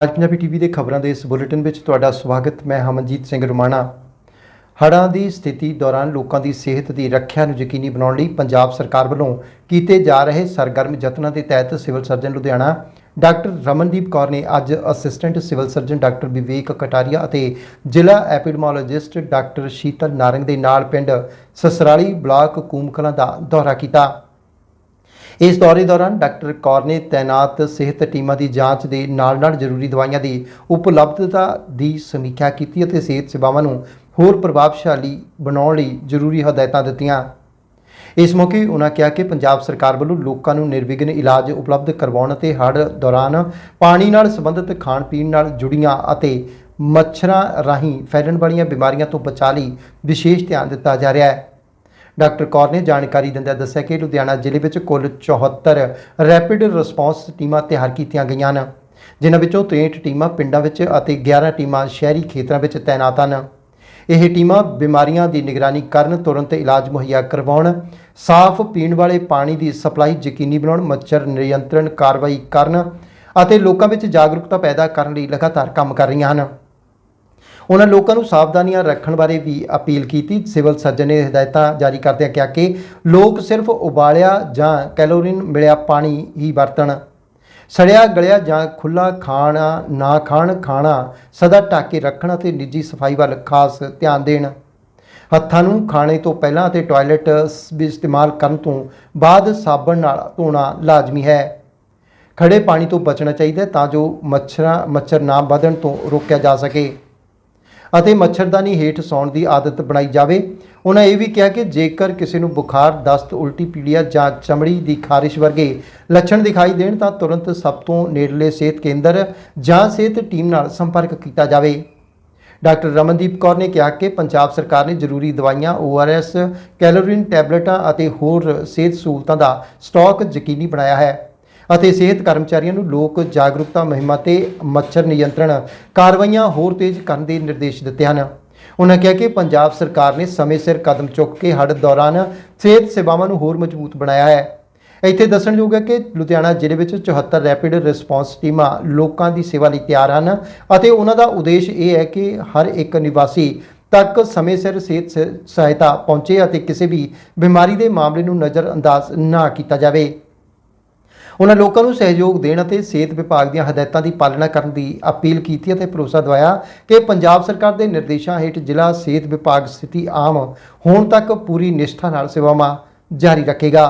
ਅੱਜ ਪੰਜਾਬੀ ਟੀਵੀ ਦੇ ਖਬਰਾਂ ਦੇ ਇਸ ਬੁਲੇਟਿਨ ਵਿੱਚ ਤੁਹਾਡਾ ਸਵਾਗਤ। ਮੈਂ ਹਮਨਜੀਤ ਸਿੰਘ ਰੁਮਾਣਾ। ਹੜ੍ਹਾਂ ਦੀ ਸਥਿਤੀ ਦੌਰਾਨ ਲੋਕਾਂ ਦੀ ਸਿਹਤ ਦੀ ਰੱਖਿਆ ਨੂੰ ਯਕੀਨੀ ਬਣਾਉਣ ਲਈ ਪੰਜਾਬ ਸਰਕਾਰ ਵੱਲੋਂ ਕੀਤੇ ਜਾ ਰਹੇ ਸਰਗਰਮ ਯਤਨਾਂ ਦੇ ਤਹਿਤ civil surgeon Ludhiana, doctor Ramandeep Kaur ਨੇ ਅੱਜ assistant civil surgeon doctor Vivek Kataria ਅਤੇ ਜ਼ਿਲ੍ਹਾ ਐਪੀਡਮੋਲੋਜਿਸਟ ਡਾਕਟਰ ਸ਼ੀਤਲ ਨਾਰੰਗ ਦੇ ਨਾਲ ਪਿੰਡ ਸਸਰਾਲੀ ਬਲਾਕ ਕੂਮਕਲਾਂ ਦਾ ਦੌਰਾ ਕੀਤਾ। ਇਸ ਦੌਰੇ ਦੌਰਾਨ ਡਾਕਟਰ ਕੌਰ ਨੇ ਤੈਨਾਤ ਸਿਹਤ ਟੀਮਾਂ ਦੀ ਜਾਂਚ ਦੇ ਨਾਲ-ਨਾਲ ਜ਼ਰੂਰੀ ਦਵਾਈਆਂ ਦੀ ਉਪਲਬਧਤਾ ਦੀ ਸਮੀਖਿਆ ਕੀਤੀ ਅਤੇ ਸਿਹਤ ਸੇਵਾਵਾਂ ਨੂੰ ਹੋਰ ਪ੍ਰਭਾਵਸ਼ਾਲੀ ਬਣਾਉਣ ਲਈ ਜ਼ਰੂਰੀ ਹਦਾਇਤਾਂ ਦਿੱਤੀਆਂ। ਇਸ ਮੌਕੇ ਉਹਨਾਂ ਕਿਹਾ ਕਿ ਪੰਜਾਬ ਸਰਕਾਰ ਵੱਲੋਂ ਲੋਕਾਂ ਨੂੰ ਨਿਰਵਿਘਨ ਇਲਾਜ ਉਪਲਬਧ ਕਰਵਾਉਣ ਅਤੇ ਹੜ੍ਹ ਦੌਰਾਨ ਪਾਣੀ ਨਾਲ ਸੰਬੰਧਿਤ ਖਾਣ ਪੀਣ ਨਾਲ ਜੁੜੀਆਂ ਅਤੇ ਮੱਛਰਾਂ ਰਾਹੀਂ ਫੈਲਣ ਵਾਲੀਆਂ ਬਿਮਾਰੀਆਂ ਤੋਂ ਬਚਾਅ ਲਈ ਵਿਸ਼ੇਸ਼ ਧਿਆਨ ਦਿੱਤਾ ਜਾ ਰਿਹਾ ਹੈ। ਡਾਕਟਰ ਕੌਰ ਨੇ ਜਾਣਕਾਰੀ ਦਿੰਦਿਆਂ ਦੱਸਿਆ ਕਿ ਲੁਧਿਆਣਾ ਜ਼ਿਲ੍ਹੇ ਵਿੱਚ ਕੁੱਲ 74 ਰੈਪਿਡ ਰਿਸਪਾਂਸ ਟੀਮਾਂ ਤਿਆਰ ਕੀਤੀਆਂ ਗਈਆਂ ਹਨ, ਜਿਨ੍ਹਾਂ ਵਿੱਚੋਂ 63 ਟੀਮਾਂ ਪਿੰਡਾਂ ਵਿੱਚ ਅਤੇ 11 ਟੀਮਾਂ ਸ਼ਹਿਰੀ ਖੇਤਰਾਂ ਵਿੱਚ ਤਾਇਨਾਤ ਹਨ। ਇਹ ਟੀਮਾਂ ਬਿਮਾਰੀਆਂ ਦੀ ਨਿਗਰਾਨੀ ਕਰਨ ਤੁਰੰਤ ਇਲਾਜ ਮੁਹੱਈਆ ਕਰਵਾਉਣ, ਸਾਫ਼ ਪੀਣ ਵਾਲੇ ਪਾਣੀ ਦੀ ਸਪਲਾਈ ਯਕੀਨੀ ਬਣਾਉਣ, ਮੱਛਰ ਨਿਯੰਤਰਣ ਕਾਰਵਾਈ ਕਰਨ ਅਤੇ ਲੋਕਾਂ ਵਿੱਚ ਜਾਗਰੂਕਤਾ ਪੈਦਾ ਕਰਨ ਲਈ ਲਗਾਤਾਰ ਕੰਮ ਕਰ ਰਹੀਆਂ ਹਨ। ਉਹਨਾਂ ਲੋਕਾਂ ਨੂੰ ਸਾਵਧਾਨੀਆਂ ਰੱਖਣ ਬਾਰੇ ਵੀ ਅਪੀਲ ਕੀਤੀ। ਸਿਵਲ ਸਰਜਨ ਨੇ ਹਦਾਇਤਾਂ ਜਾਰੀ ਕਰਦਿਆਂ ਕਿਹਾ ਕਿ ਲੋਕ ਸਿਰਫ ਉਬਾਲਿਆ ਜਾਂ ਕੈਲੋਰੀਨ ਮਿਲਿਆ ਪਾਣੀ ਹੀ ਵਰਤਣ। ਸੜਿਆ, ਗਲਿਆ ਜਾਂ ਖੁੱਲਾ ਖਾਣਾ ਨਾ ਖਾਣ, ਖਾਣਾ ਸਦਾ ਢੱਕ ਕੇ ਰੱਖਣ ਅਤੇ ਨਿੱਜੀ ਸਫ਼ਾਈ ਵੱਲ ਖਾਸ ਧਿਆਨ ਦੇਣ। ਹੱਥਾਂ ਨੂੰ ਖਾਣੇ ਤੋਂ ਪਹਿਲਾਂ ਅਤੇ ਟਾਇਲਟ ਸ- ਵੀ ਇਸਤੇਮਾਲ ਕਰਨ ਤੋਂ ਬਾਅਦ ਸਾਬਣ ਨਾਲ ਧੋਣਾ ਲਾਜ਼ਮੀ ਹੈ। ਖੜੇ ਪਾਣੀ ਤੋਂ ਬਚਣਾ ਚਾਹੀਦਾ ਤਾਂ ਜੋ ਮੱਛਰਾਂ, ਮੱਛਰ ਨਾ ਵਧਣ ਤੋਂ ਰੋਕਿਆ ਜਾ ਸਕੇ। ਅਤੇ ਮੱਛਰਦਾਨੀ ਹੇਠ ਸੌਣ ਦੀ ਆਦਤ ਬਣਾਈ ਜਾਵੇ। ਉਹਨਾਂ ਇਹ ਵੀ ਕਿਹਾ ਕਿ ਜੇਕਰ ਕਿਸੇ ਨੂੰ ਬੁਖਾਰ, ਦਸਤ, ਉਲਟੀ ਪੀਲੀਆ ਜਾਂ ਚਮੜੀ ਦੀ ਖਾਰਿਸ਼ ਵਰਗੇ ਲੱਛਣ ਦਿਖਾਈ ਦੇਣ, ਤਾਂ ਤੁਰੰਤ ਸਭ ਤੋਂ ਨੇੜਲੇ ਸਿਹਤ ਕੇਂਦਰ ਜਾਂ ਸਿਹਤ ਟੀਮ ਨਾਲ ਸੰਪਰਕ ਕੀਤਾ ਜਾਵੇ। ਡਾਕਟਰ ਰਮਨਦੀਪ ਕੌਰ ਨੇ ਕਿਹਾ ਕਿ ਪੰਜਾਬ ਸਰਕਾਰ ਨੇ ਜ਼ਰੂਰੀ ਦਵਾਈਆਂ ORS ਕੈਲੋਰੀਨ ਟੈਬਲੇਟਾਂ ਅਤੇ ਹੋਰ ਸਿਹਤ ਸਹੂਲਤਾਂ ਦਾ ਸਟਾਕ ਯਕੀਨੀ ਬਣਾਇਆ ਹੈ। ਅਤੇ ਸਿਹਤ ਕਰਮਚਾਰੀਆਂ ਨੂੰ ਲੋਕ ਜਾਗਰੂਕਤਾ ਮੁਹਿੰਮਾਂ ਤੇ ਮੱਛਰ ਨਿਯੰਤਰਣ ਕਾਰਵਾਈਆਂ ਹੋਰ ਤੇਜ਼ ਕਰਨ ਦੇ ਨਿਰਦੇਸ਼ ਦਿੱਤੇ ਹਨ। ਉਹਨਾਂ ਕਿਹਾ ਕਿ ਪੰਜਾਬ ਸਰਕਾਰ ਨੇ ਸਮੇਂ ਸਿਰ ਕਦਮ ਚੁੱਕ ਕੇ ਹੜ੍ਹ ਦੌਰਾਨ ਸਿਹਤ ਸੇਵਾਵਾਂ ਨੂੰ ਹੋਰ ਮਜ਼ਬੂਤ ਬਣਾਇਆ ਹੈ। ਇੱਥੇ ਦੱਸਣਯੋਗ ਹੈ ਕਿ ਲੁਧਿਆਣਾ ਜ਼ਿਲ੍ਹੇ ਵਿੱਚ 74 ਰੈਪਿਡ ਰਿਸਪਾਂਸ ਟੀਮਾਂ ਲੋਕਾਂ ਦੀ ਸੇਵਾ ਲਈ ਤਿਆਰ ਹਨ ਅਤੇ ਉਹਨਾਂ ਦਾ ਉਦੇਸ਼ ਇਹ ਹੈ ਕਿ ਹਰ ਇੱਕ ਨਿਵਾਸੀ ਤੱਕ ਸਮੇਂ ਸਿਰ ਸਿਹਤ ਸ- ਸਹਾਇਤਾ ਪਹੁੰਚੇ ਅਤੇ ਕਿਸੇ ਵੀ ਬਿਮਾਰੀ ਦੇ ਮਾਮਲੇ ਨੂੰ ਨਜ਼ਰਅੰਦਾਜ਼ ਨਾ ਕੀਤਾ ਜਾਵੇ। ਉਹਨਾਂ ਲੋਕਾਂ ਨੂੰ ਸਹਿਯੋਗ ਦੇਣ ਅਤੇ ਸਿਹਤ ਵਿਭਾਗ ਦੀਆਂ ਹਦਾਇਤਾਂ ਦੀ ਪਾਲਣਾ ਕਰਨ ਦੀ ਅਪੀਲ ਕੀਤੀ ਅਤੇ ਭਰੋਸਾ ਦਵਾਇਆ ਕਿ ਪੰਜਾਬ ਸਰਕਾਰ ਦੇ ਨਿਰਦੇਸ਼ਾਂ ਹੇਠ ਜ਼ਿਲ੍ਹਾ ਸਿਹਤ ਵਿਭਾਗ ਸਥਿਤੀ ਆਮ ਹੋਣ ਤੱਕ ਪੂਰੀ ਨਿਸ਼ਠਾ ਨਾਲ ਸੇਵਾਵਾਂ ਜਾਰੀ ਰੱਖੇਗਾ।